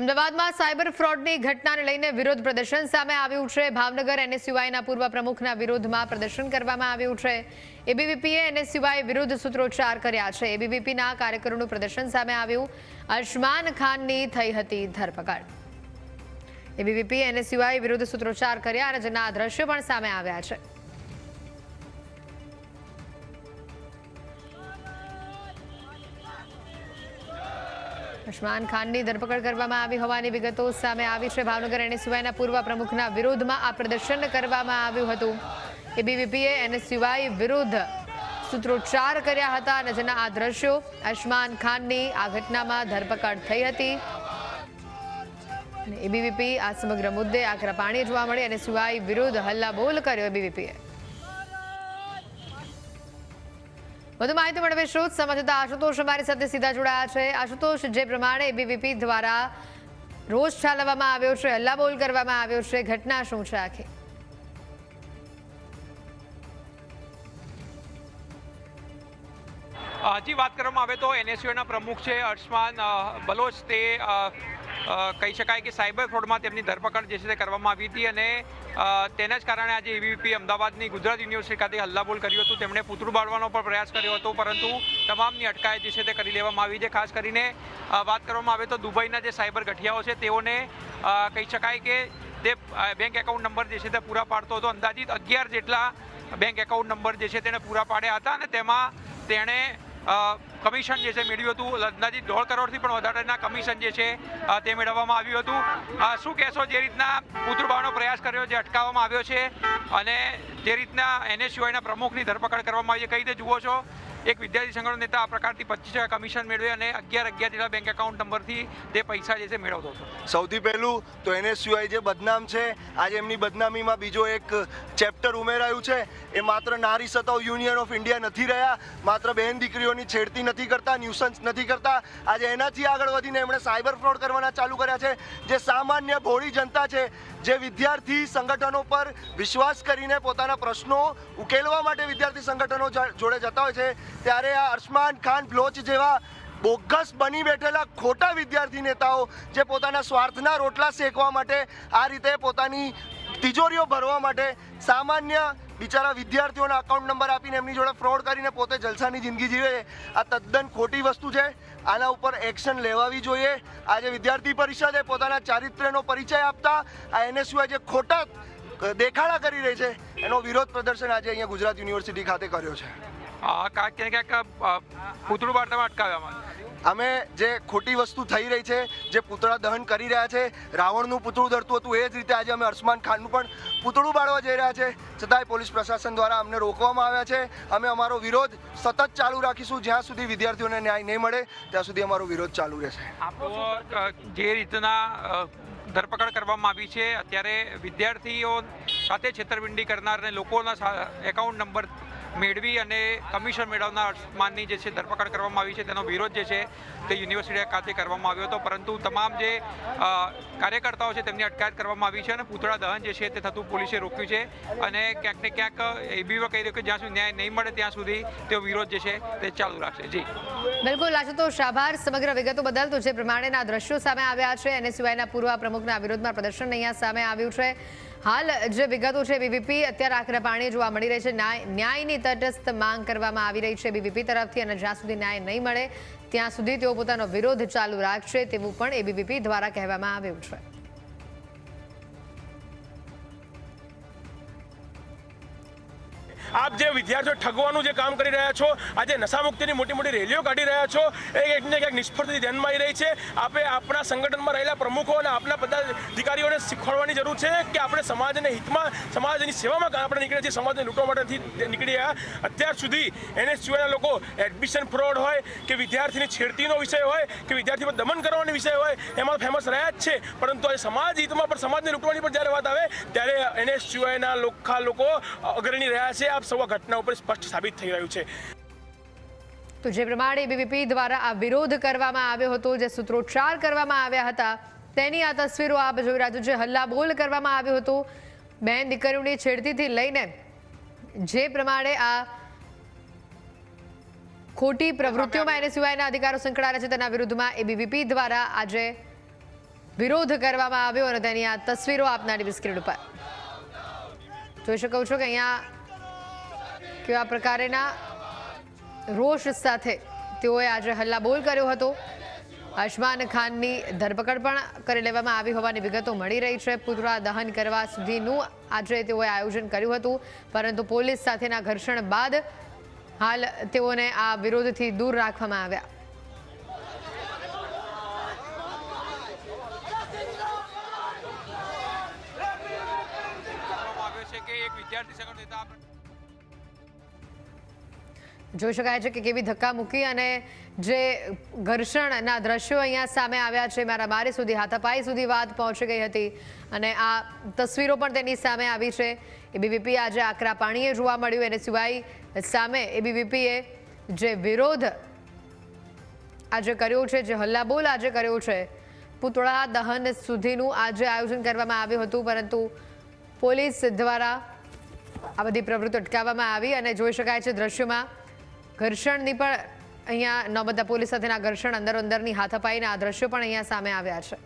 અમદાવાદમાં સાયબર ફ્રોડની ઘટનાને લઈને વિરોધ પ્રદર્શન સામે આવ્યું છે. ભાવનગર એનએસયુઆઈના પૂર્વ પ્રમુખના વિરોધમાં પ્રદર્શન કરવામાં આવ્યું છે. એબીવીપીએ એનએસયુઆઈ વિરુદ્ધ સૂત્રોચ્ચાર કર્યા છે. એબીવીપીના કાર્યકરોનું પ્રદર્શન સામે આવ્યું. અરશમાન ખાનની થઈ હતી ધરપકડ. એબીવીપી, એનએસયુઆઈ વિરુદ્ધ સૂત્રોચ્ચાર કર્યા અને જેના દ્રશ્યો પણ સામે આવ્યા છે. ઉસ્માન ખાનની ધરપકડ કરવામાં આવી હોવાની વિગતો સામે આવી છે. ભાવનગર એનએસયુઆઈના પૂર્વ પ્રમુખના વિરોધમાં આ પ્રદર્શન કરવામાં આવ્યું હતું. એબીવીપીએ એનએસયુઆઈ વિરુદ્ધ સૂત્રોચ્ચાર કર્યા હતા. અને જેના આ દ્રશ્યો અશમાન ખાનની આ ઘટનામાં ધરપકડ થઈ હતી. એબીવીપી આ સમગ્ર મુદ્દે આકરા પાણી જોવા મળી અને સિવાય વિરુદ્ધ હલ્લાબોલ કર્યો એબીવીપીએ. વધુ માહિતી મેળવીશું સંવાદદાતા આશુતોષ અમારી સાથે સીધા જોડાયા છે. આશુતોષ, જે પ્રમાણે એબીવીપી દ્વારા રોષ ઠાલવવામાં આવ્યો છે, હલ્લાબોલ કરવામાં આવ્યો છે, ઘટના શું છે આખી? હજી વાત કરવામાં આવે તો એનએસયુના પ્રમુખ છે, અર્શમાન બલોચ, તે કહી શકાય કે સાયબર ફ્રોડમાં તેમની ધરપકડ જે છે તે કરવામાં આવી હતી અને તેના જ કારણે આજે એબીવીપી અમદાવાદની ગુજરાત યુનિવર્સિટી ખાતે હલ્લાબોલ કર્યું હતું. તેમણે પૂતળું બાળવાનો પણ પ્રયાસ કર્યો હતો, પરંતુ તમામની અટકાયત જે છે તે કરી લેવામાં આવી છે. ખાસ કરીને વાત કરવામાં આવે તો દુબઈના જે સાયબર ગઠિયાઓ છે તેઓને કહી શકાય કે તે બેંક એકાઉન્ટ નંબર જે છે તે પૂરા પાડતો હતો. અંદાજિત અગિયાર જેટલા બેંક એકાઉન્ટ નંબર જે છે તેને પૂરા પાડ્યા હતા અને તેમાં તેણે કમિશન જે છે મેળવ્યું હતું અંદાજિત દોઢ કરોડથી પણ વધારેના કમિશન જે છે તે મેળવવામાં આવ્યું હતું. શું કહેશો જે રીતના પુત્રભાવનો પ્રયાસ કર્યો જે અટકાવવામાં આવ્યો છે? અને જે રીતના એનએસયુઆઈના પ્રમુખની ધરપકડ કરવામાં આવી છે, કઈ રીતે જુઓ છો? એક વિદ્યાર્થી સંગઠન નેતા આ પ્રકારથી પચીસ ટકા કમિશન મેળવે અને અગિયાર અગિયાર જેટલા બેંક એકાઉન્ટ નંબરથી તે પૈસા જે છે મેળવતો હતો. સૌથી પહેલું તો એને સિવાય જે બદનામ છે, આજે એમની બદનામીમાં બીજો એક ચેપ્ટર ઉમેરાયું છે. એ માત્ર નારી સતાવ યુનિયન ઓફ ઇન્ડિયા નથી રહ્યા, માત્ર બહેન દીકરીઓની છેડતી નથી કરતા ન્યુસન્સ નથી કરતા. આજે એનાથી આગળ વધીને એમણે સાયબર ફ્રોડ કરવાના ચાલુ કર્યા છે. જે સામાન્ય ભોળી જનતા છે, જે વિદ્યાર્થી સંગઠનો પર વિશ્વાસ કરીને પોતાના પ્રશ્નો ઉકેલવા માટે વિદ્યાર્થી સંગઠનો જોડે જતા હોય છે. ત્યારે આ અરશમાન ખાન બ્લોચ જેવા બોગસ બની બેઠેલા ખોટા વિદ્યાર્થી નેતાઓ જે પોતાના સ્વાર્થના રોટલા શેકવા માટે આ રીતે પોતાની તિજોરીઓ ભરવા માટે સામાન્ય બિચારા વિદ્યાર્થીઓના અકાઉન્ટ નંબર આપીને એમની જોડે ફ્રોડ કરીને પોતે જલસાની જિંદગી જીવે. આ તદ્દન ખોટી વસ્તુ છે. આના ઉપર એક્શન લેવાવી જોઈએ. આજે વિદ્યાર્થી પરિષદે પોતાના ચારિત્ર્યનો પરિચય આપતા આ એનએસયુઆઈ જે ખોટા દેખાડા કરી રહી છે, એનો વિરોધ પ્રદર્શન આજે અહીંયા ગુજરાત યુનિવર્સિટી ખાતે કર્યો છે. ક્યાંક ને ક્યાંક પૂતળું બાળવામાં અટકાવ્યામાં અમે જે ખોટી વસ્તુ થઈ રહી છે જે પૂતળા દહન કરી રહ્યા છે રાવણનું પૂતળું ધરતું હતું એ જ રીતે આજે અમે અરસમાન ખાનનું પણ પૂતળું બાળવા જઈ રહ્યા છે. છતાંય પોલીસ પ્રશાસન દ્વારા અમને રોકવામાં આવ્યા છે. અમે અમારો વિરોધ સતત ચાલુ રાખીશું. જ્યાં સુધી વિદ્યાર્થીઓને ન્યાય નહીં મળે ત્યાં સુધી અમારો વિરોધ ચાલુ રહેશે. જે રીતના ધરપકડ કરવામાં આવી છે અત્યારે વિદ્યાર્થીઓ સાથે છેતરપિંડી કરનારને લોકોના એકાઉન્ટ નંબર મેળવી અને કમિશન મેળવનાર માનની જે છે ધરપકડ કરવામાં આવી છે, તેનો વિરોધ જે છે તે યુનિવર્સિટી ખાતે કરવામાં આવ્યો હતો. પરંતુ તમામ જે કાર્યકર્તાઓ છે તેમની અટકાયત કરવામાં આવી છે અને પૂતળા દહન જે છે તે થતું પોલીસે રોક્યું છે અને ક્યાંક ને ક્યાંક એબીઓ કહી રહ્યું કે જ્યાં સુધી ન્યાય નહીં મળે ત્યાં સુધી તેઓ વિરોધ જે છે તે ચાલુ રાખશે. જી. બિલકુલ આશુતોષ આભાર સમગ્ર વિગતો બદલ તો જે પ્રમાણેના દ્રશ્યો સામે આવ્યા છે એને સિવાયના પૂર્વ પ્રમુખના વિરોધમાં પ્રદર્શન અહીંયા સામે આવ્યું છે. હાલ જે વિગતો છે બીવીપી અત્યારે આખરે પાણી જોવા મળી રહી છે. ન્યાય- ન્યાયની તટસ્થ માંગ કરવામાં આવી રહી છે. બીબીપી તરફથી અને જ્યાં સુધી ન્યાય નહીં મળે, ત્યાં સુધી તેઓ પોતાનો વિરોધ ચાલુ રાખશે તેવું પણ એબીવીપી દ્વારા કહેવામાં આવ્યું છે. આપ જે વિદ્યાર્થીઓ ઠગવાનું જે કામ કરી રહ્યા છો આજે નશામુક્તિની મોટી મોટી રેલીઓ કાઢી રહ્યા છો, એ ને ક્યાંક નિષ્ફળતાથી ધ્યાનમાં આવી રહી છે. આપણે આપણા સંગઠનમાં રહેલા પ્રમુખો અને આપણા પદાધિકારીઓને શીખવાડવાની જરૂર છે કે આપણે સમાજને હિતમાં, સમાજની સેવામાં આપણે નીકળ્યા છીએ, સમાજને લૂંટવા માટે નીકળી રહ્યા. અત્યાર સુધી એને સિવાયના લોકો એડમિશન ફ્રોડ હોય કે વિદ્યાર્થીની છેડતીનો વિષય હોય કે વિદ્યાર્થી પર દમન કરવાનો વિષય હોય, એમાં ફેમસ રહ્યા જ છે. પરંતુ આજે સમાજ હિતમાં પણ, સમાજને લૂંટવાની પણ જ્યારે વાત આવે, ત્યારે એને સિવાયના લોખા લોકો અગ્રણી રહ્યા છે. આપ ઘટના ઉપર સ્પષ્ટ સાબિત થઈ રહ્યું છે. તો જે પ્રમાણે એબીવીપી દ્વારા આ વિરોધ કરવામાં આવ્યો હતો, જે સૂત્રોચ્ચાર કરવામાં આવ્યા હતા, તેની આ તસવીરો આપ જોઈ રહ્યા છો, જે હલ્લાબોલ કરવામાં આવ્યો હતો. બેન દીકરીઓની છેડતીથી લઈને જે પ્રમાણે આ ખોટી પ્રવૃત્તિઓમાં એને સિવાયના અધિકારો સંકળાયેલા છે, તેના વિરુદ્ધમાં એબીવીપી દ્વારા આજે વિરોધ કરવામાં આવ્યો અને તેની આ તસવીરો આપનારી સ્ક્રીન ઉપર. જોઈ શકો છો કે અહીંયા કેવા પ્રકારેના રોષ સાથે તેઓએ આજે હલ્લાબોલ કર્યો હતો. અશમાન ખાનની ધરપકડ પણ કરી લેવામાં આવી હોવાની વિગતો મળી રહી છે. પુતળા દહન કરવા સુધીનું આજે તેઓએ આયોજન કર્યું હતું, પરંતુ પોલીસ સાથેના ઘર્ષણ બાદ હાલ તેઓને આ વિરોધથી દૂર રાખવામાં આવ્યા. વિદ્યાર્થી સંગઠન જોઈ શકાય છે કે કેવી ધક્કા મૂકી અને જે ઘર્ષણના દ્રશ્યો અહીંયા સામે આવ્યા છે, મારા મારી સુધી હાથાપાઈ સુધી વાત પહોંચી ગઈ હતી અને આ તસવીરો પણ તેની સામે આવી છે. એબીવીપી આજે આકરા પાણીએ જોવા મળ્યું, એને સિવાય સામે એબીવીપીએ જે વિરોધ આજે કર્યો છે, જે હલ્લાબોલ આજે કર્યો છે, પુતળા દહન સુધીનું આજે આયોજન કરવામાં આવ્યું હતું, પરંતુ પોલીસ દ્વારા આ બધી પ્રવૃત્તિ અટકાવવામાં આવી અને જોઈ શકાય છે દ્રશ્યોમાં ઘર્ષણની પણ અહીંયા નર્મદા પોલીસ સાથેના ઘર્ષણ અંદર અંદરની હાથાપાઈના આ દ્રશ્યો પણ અહીંયા સામે આવ્યા છે.